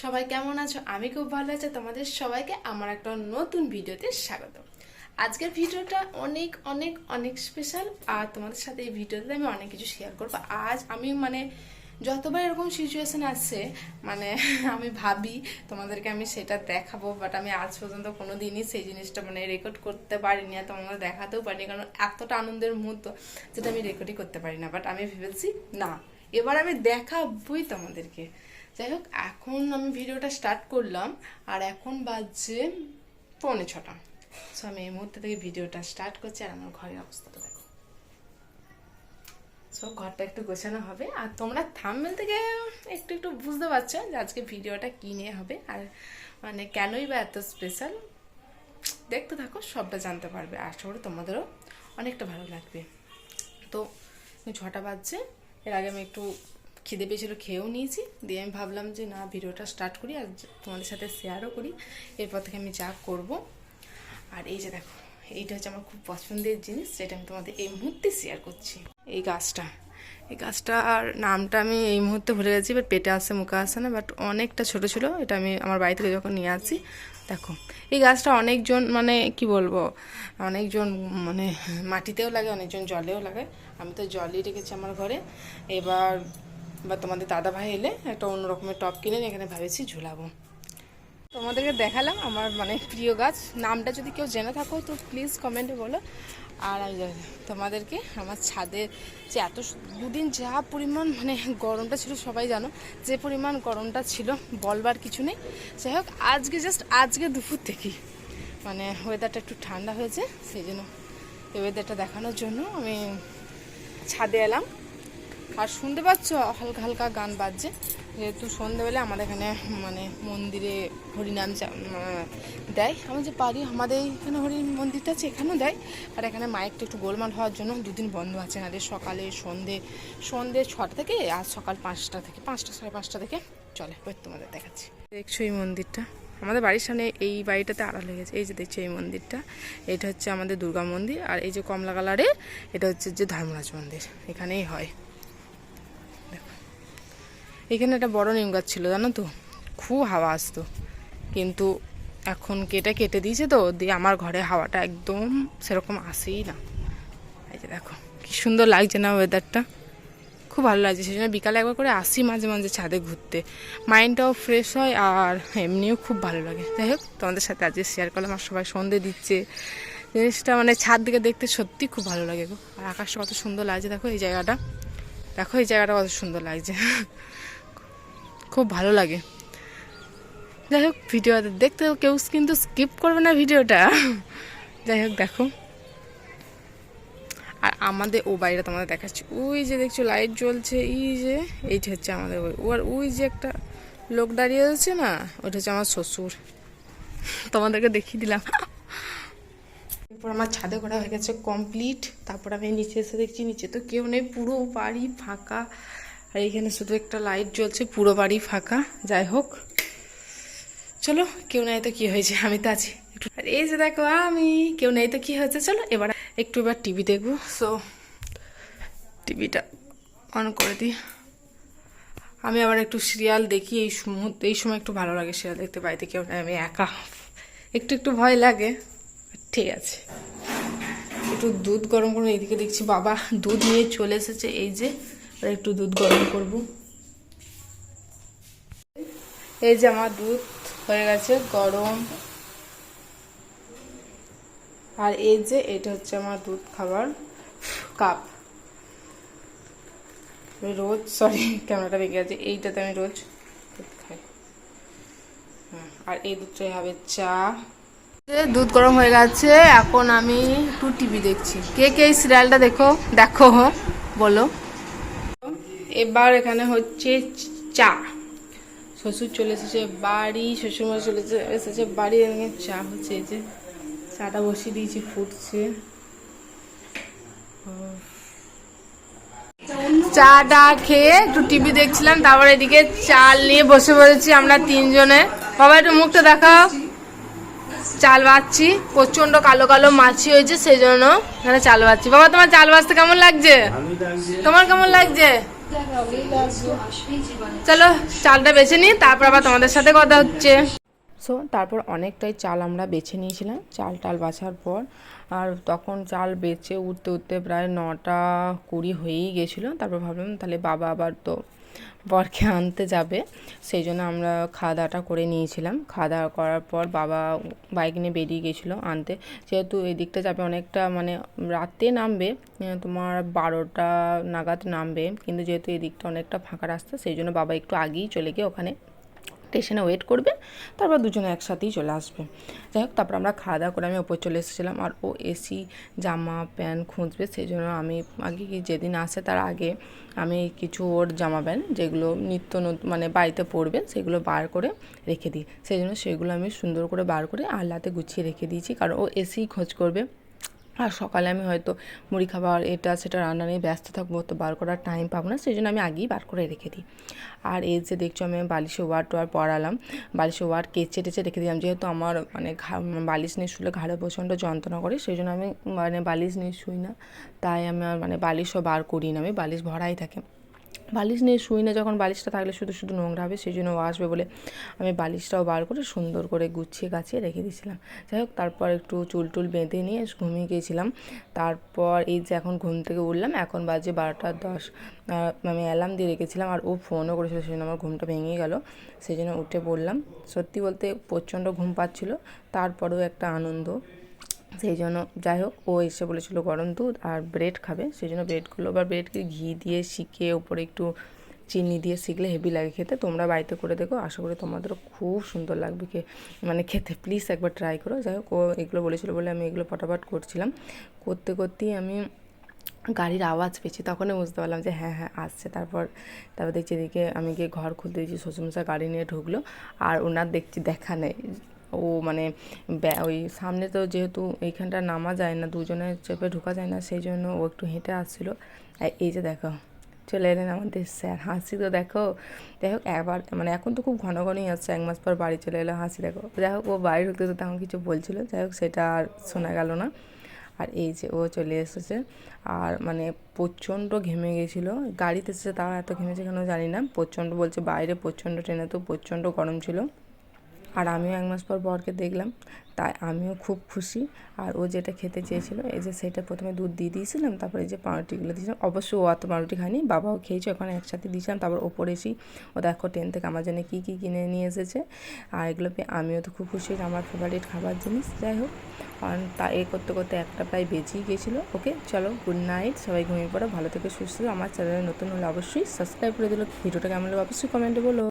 সবাই কেমন আছো? আমি খুব ভালো আছি, তোমাদের সবাইকে আমার একটা নতুন ভিডিওতে স্বাগত। আজকের ভিডিওটা অনেক অনেক অনেক স্পেশাল আর তোমাদের সাথে এই ভিডিওতে আমি অনেক কিছু শেয়ার করব। আজ আমি মানে যতবার এরকম সিচুয়েশান আছে মানে আমি ভাবি তোমাদেরকে আমি সেটা দেখাবো বাট আমি আজ পর্যন্ত কোনো দিনই সেই জিনিসটা মানে রেকর্ড করতে পারিনি আর তোমাদের দেখাতেও পারিনি, কারণ এতটা আনন্দের মুহূর্ত যেটা আমি রেকর্ডই করতে পারি না। বাট আমি ভেবেছি, না, এবার আমি দেখাবই তোমাদেরকে। যাই হোক, এখন আমি ভিডিওটা স্টার্ট করলাম, আর এখন বাজছে পৌনে ছটা। সো আমি এই মুহূর্তে থেকে ভিডিওটা স্টার্ট করছি, আর আমার ঘরের অবস্থাটা দেখো। সো ঘরটা একটু গোছানো হবে, আর তোমরা থামবেল থেকে একটু একটু বুঝতে পারছ যে আজকে ভিডিওটা কী নিয়ে হবে, আর মানে কেনই বা এত স্পেশাল দেখতে থাকো, সবটা জানতে পারবে আশা করি তোমাদেরও অনেকটা ভালো লাগবে। তো, ছটা বাজছে, এর আগে আমি একটু খিদে পেয়েছিল, খেয়েও নিয়েছি। দিয়ে আমি ভাবলাম যে, না, ভিডিওটা স্টার্ট করি আর তোমাদের সাথে শেয়ারও করি। এরপর থেকে আমি যা করব। আর এই যে দেখো, এইটা হচ্ছে আমার খুব পছন্দের জিনিস যেটা আমি তোমাদের এই মুহূর্তে শেয়ার করছি। এই গাছটা, এই গাছটার নামটা আমি এই মুহূর্তে ভুলে গেছি বাট পেটে আসে মুখে আসে না বাট অনেকটা ছোট ছিল, এটা আমি আমার বাড়ি থেকে যখন নিয়ে আসি, দেখো, এই গাছটা অনেকজন মানে কি বলব, অনেকজন মানে মাটিতেও লাগে, অনেকজন জলেও লাগে। আমি তো জলই রেখেছি আমার ঘরে। এবার বা তোমাদের দাদা ভাই এলে একটা অন্য রকমের টপ কিনে এখানে ভাবেছি ঝুলাবো। তোমাদেরকে দেখালাম আমার মানে প্রিয় গাছ। নামটা যদি কেউ জেনে থাকো তো প্লিজ কমেন্টে বলো। আর তোমাদেরকে আমার ছাদে যে এত দুদিন যা পরিমাণ মানে গরমটা ছিল, সবাই জানো, যে পরিমাণ গরমটা ছিল, বলবার কিছু নেই। যাই হোক, আজকে জাস্ট আজকে দুপুর থেকেই। মানে ওয়েদারটা একটু ঠান্ডা হয়েছে, সেই জন্য এই ওয়েদারটা দেখানোর জন্য আমি ছাদে এলাম। আর শুনতে পাচ্ছ? হালকা হালকা গান বাজছে। যেহেতু সন্ধ্যেবেলা আমাদের এখানে মানে মন্দিরে হরিনাম দেয়। আমি যে পারি, আমাদের এখানে হরি মন্দিরটা আছে, এখানেও দেয়। আর এখানে মাইকটা একটু গোলমাল হওয়ার জন্য দুদিন বন্ধ আছে। নাহলে সকালে, সন্ধে সন্ধে ছটা থেকে আর সকাল পাঁচটা থেকে, পাঁচটা, সাড়ে পাঁচটা থেকে চলে। ওই তোমাদের দেখাচ্ছি। দেখছ এই মন্দিরটা? আমাদের বাড়ির সামনে এই বাড়িটাতে আড়াল হয়ে গেছে। এই যে দেখছ এই মন্দিরটা? এটা হচ্ছে আমাদের দুর্গা মন্দির। আর এই যে কমলা কালারের, এটা হচ্ছে যে ধর্মরাজ মন্দির। এখানেই হয়। এখানে একটা বড় নিম গাছ ছিল, জানো তো? খুব হাওয়া আসতো। কিন্তু এখন কেটে কেটে দিয়েছে তো, দিয়ে আমার ঘরে হাওয়াটা একদম সেরকম আসেই না। এই যে দেখো, কি সুন্দর লাগছে না ওয়েদারটা খুব ভালো লাগছে, সেই জন্য বিকালে একবার করে আসি মাঝে মাঝে ছাদে ঘুরতে। মাইন্ডটাও ফ্রেশ হয় আর এমনিও খুব ভালো লাগে। যাই হোক, তোমাদের সাথে আজকে শেয়ার করলাম আর সবাই সন্ধে দিচ্ছে। জিনিসটা মানে ছাদ দিকে দেখতে সত্যি খুব ভালো লাগে গো। আর আকাশটা কত সুন্দর লাগছে, দেখো এই জায়গাটা। দেখো এই জায়গাটা কত সুন্দর লাগছে। খুব ভালো লাগে। যাই হোক ভিডিও দেখতে কেউ কিন্তু স্কিপ করবে না ভিডিওটা যাই হোক, দেখো। আর আমাদের ও বাইরে তোমাদের দেখাচ্ছি। ওই যে দেখছ লাইট জ্বলছে, এই যে, এইটা হচ্ছে আমাদের ওই আর ওই যে একটা লোক দাঁড়িয়ে আছে না, ওটা হচ্ছে আমার শ্বশুর। তোমাদেরকে দেখিয়ে দিলাম। এরপর আমার ছাদে করা হয়ে গেছে কমপ্লিট তারপর আমি নিচে এসে দেখছি, নিচে তো কেউ নেই, পুরো বাড়ি ফাঁকা। আর এখানে শুধু একটা লাইট জ্বলছে, পুরো বাড়ি ফাঁকা। যাই হোক, চলো, কেউ নাই তো কি হয়েছে? আমি তো আছি। আর এই যে দেখো, আমি, কেউ নেই তো কি হয়েছে? চলো, এবার একটু এবার টিভি দেখব। সো টিভিটা অন করে দিই। আমি আবার একটু সিরিয়াল দেখি, এই মুহূর্তে এই সময় একটু ভালো লাগে সিরিয়াল দেখতে, বাড়িতে কেউ নেই, আমি একা। একটু একটু ভয় লাগে ঠিক আছে। একটু দুধ গরম করব এইদিকে দেখছি, বাবা দুধ নিয়ে চলে এসেছে, এই যে। আর একটু দুধ গরম করব। এই যে আমার দুধ হয়ে গেছে গরম। আর এই যে এটা হচ্ছে আমার দুধ খাবার কাপ। রোজ সরি ক্যামেরাটা বেঁকে গেছে। এইটাতে আমি রোজ দুধ খাই। আর এই দুধটাই হবে চা। দুধ গরম হয়ে গেছে, এখন আমি একটু টিভি দেখছি। কে কে এই সিরিয়ালটা দেখো? দেখো, বলো। এবার এখানে হচ্ছে চা। শ্বশুর চলে এসেছে বাড়ি শ্বশুরমা চলে এসে- এসেছে বাড়ি এখানে চা হচ্ছে এই যে। চাটা বসিয়ে দিয়েছি ফুটছে। চাটা খেয়ে একটু টিভি দেখছিলাম তারপর এদিকে চাল নিয়ে বসে পড়েছি আমরা তিনজনে। বাবা একটু মুখটা দেখাও। চাল বাচ্ছি প্রচণ্ড কালো কালো মাছি হয়েছে সেই জন্য এখানে চাল বাচ্ছি বাবা তোমার চাল বাঁচতে কেমন লাগছে তোমার কেমন লাগছে? চলো চালটা বেছে নিই, তারপর আবার তোমাদের সাথে কথা হচ্ছে। সো তারপর অনেকটাই চাল আমরা বেছে নিয়েছিলাম, চাল টাল বাছার পর। আর তখন চাল বেছে উঠতে উঠতে প্রায় নটা কুড়ি হয়েই গেছিল, তারপর ভাবলাম তাহলে বাবা আবার তো বরকে আনতে যাবে। সেই জন্য আমরা খাওয়া দাওয়াটা করে নিয়েছিলাম। খাওয়া দাওয়া করার পর বাবা বাইক নিয়ে বেরিয়ে গেছিল আনতে। যেহেতু এদিকটা যাবে অনেকটা মানে রাতে নামবে তোমার বারোটা নাগাদ নামবে। কিন্তু যেহেতু এদিকটা অনেকটা ফাঁকা রাস্তা, সেই জন্য বাবা একটু আগেই চলে গিয়ে ওখানে স্টেশনে ওয়েট করবে, তারপর দুজনে একসাথেই চলে আসবে। যাই হোক, তারপর আমরা খাওয়া দাওয়া করে আমি ওপর চলে এসেছিলাম আর ও এসি জামা, প্যান্ট খুঁজবে সেই জন্য আমি আগে যেদিন আসে তার আগে আমি কিছু ওর জামা প্যান্ট যেগুলো নিত্য মানে বাড়িতে পরবে, সেগুলো বার করে রেখে দিই। সেই জন্য সেগুলো আমি সুন্দর করে বার করে আহলাতে গুছিয়ে রেখে দিয়েছি, কারণ ও এসেই খোঁজ করবে। আর সকালে আমি হয়তো মুড়ি খাবার, এটা, সেটা রান্না নিয়ে ব্যস্ত থাকব, তো বার করার টাইম পাবো না, সেই জন্য আমি আগেই বার করে রেখে দিই। আর এই যে দেখছ, আমি বালিশে ওয়ার টোয়ার পড়ালাম বালিশে ওয়ার কেচে টেচে রেখে দিলাম, যেহেতু আমার মানে বালিশ নিয়ে শুলে ঘাড়ে প্রচণ্ড যন্ত্রণা করে, সেই জন্য আমি মানে বালিশ নিয়ে শুই না, তাই আমি আর মানে বালিশও বার করি না, আমি বালিশ ভরাই থাকে। বালিশ নিয়ে শুই না, যখন বালিশটা থাকলে শুধু শুধু নোংরা হবে, সেই জন্য আসবে বলে আমি বালিশটাও বার করে সুন্দর করে গুছিয়ে গাছিয়ে রেখে দিয়েছিলাম। যাই হোক, তারপর একটু চুল টুল বেঁধে নিয়ে ঘুমিয়ে গিয়েছিলাম। তারপর এই যে এখন ঘুম থেকে উঠলাম, এখন বাজে বারোটা দশ। আমি অ্যালার্ম দিয়ে রেখেছিলাম আর ও ফোনও করেছিল, সেই জন্য আমার ঘুমটা ভেঙে গেল। সেই জন্য উঠে পড়লাম। সত্যি বলতে প্রচণ্ড ঘুম পাচ্ছিল, তারপরেও একটা আনন্দ। সেই জন্য যাই হোক, ও এসে বলেছিল গরম দুধ আর ব্রেড খাবে। সেই জন্য ব্রেডগুলো আবার ব্রেডকে ঘি দিয়ে শিখে ওপরে একটু চিনি দিয়ে শিখলে হেভি লাগে খেতে। তোমরা বাড়িতে করে দেখো, আশা করি তোমাদেরও খুব সুন্দর লাগবে কে মানে খেতে। প্লিজ একবার ট্রাই করো। যাই হোক, ও এগুলো বলেছিল বলে আমি এগুলো ফটাফট করছিলাম। করতে করতেই আমি গাড়ির আওয়াজ পেয়েছি, তখনই বুঝতে পারলাম যে হ্যাঁ হ্যাঁ আসছে। তারপর তারপর দেখছি এদিকে আমি গিয়ে ঘর খুলতে দিয়েছি শ্বশুরমশাই গাড়ি নিয়ে ঢুকলো। আর ওনার দেখছি দেখা নেই। ও মানে ওই সামনে তো যেহেতু এইখানটা নামা যায় না, দুজনে চেপে ঢোকা যায় না, সেই জন্য ও একটু হেঁটে আসছিল। আর এই যে দেখো, চলে এলেন আমাদের স্যার, হাসি তো দেখো। যাই হোক, একবার মানে এখন তো খুব ঘন ঘনই আসছে, এক মাস পর বাড়ি চলে এলো, হাসি দেখো। যাই হোক, ও বাড়ি ঢুকতে তো তেমন কিছু বলছিলো, যাই হোক, সেটা আর শোনা গেল না। আর এই যে ও চলে এসেছে, আর মানে প্রচণ্ড ঘেমে গেছিল। গাড়িতে এসেছে, তাও এত ঘেমেছে কেন জানি না, প্রচণ্ড বলছে বাইরে, প্রচণ্ড ট্রেনে তো প্রচণ্ড গরম ছিল। আর আমিও এক মাস পর বরকে দেখলাম, তাই আমিও খুব খুশি। আর ও যেটা খেতে চেয়েছিল, এই যে সেটা প্রথমে দুধ দিয়ে দিয়েছিলাম, তারপরে যে পাউরুটিগুলো দিয়েছিলাম, অবশ্য ও অত পাউরুটি খায়নি, বাবাও খেয়েছে, ওখানে একসাথে দিয়েছিলাম, তারপর ওপরে এসেই ও দেখো ট্রেন থেকে আমার জন্য কী কী কিনে নিয়ে এসেছে। আর এগুলো পেয়ে আমিও তো খুব খুশি আমার ফেভারিট খাবার জিনিস, যাই হোক। কারণ তা এ করতে করতে একটা প্রায় বেঁচেই গেছিল। ওকে, চলো গুড নাইট সবাই ঘুমিয়ে পড়ো, ভালো থেকে, সুস্থ। আমার চ্যানেলে নতুন হলে অবশ্যই সাবস্ক্রাইব করে দিলো। ভিডিওটা কেমন লাগল অবশ্যই কমেন্টে বলো।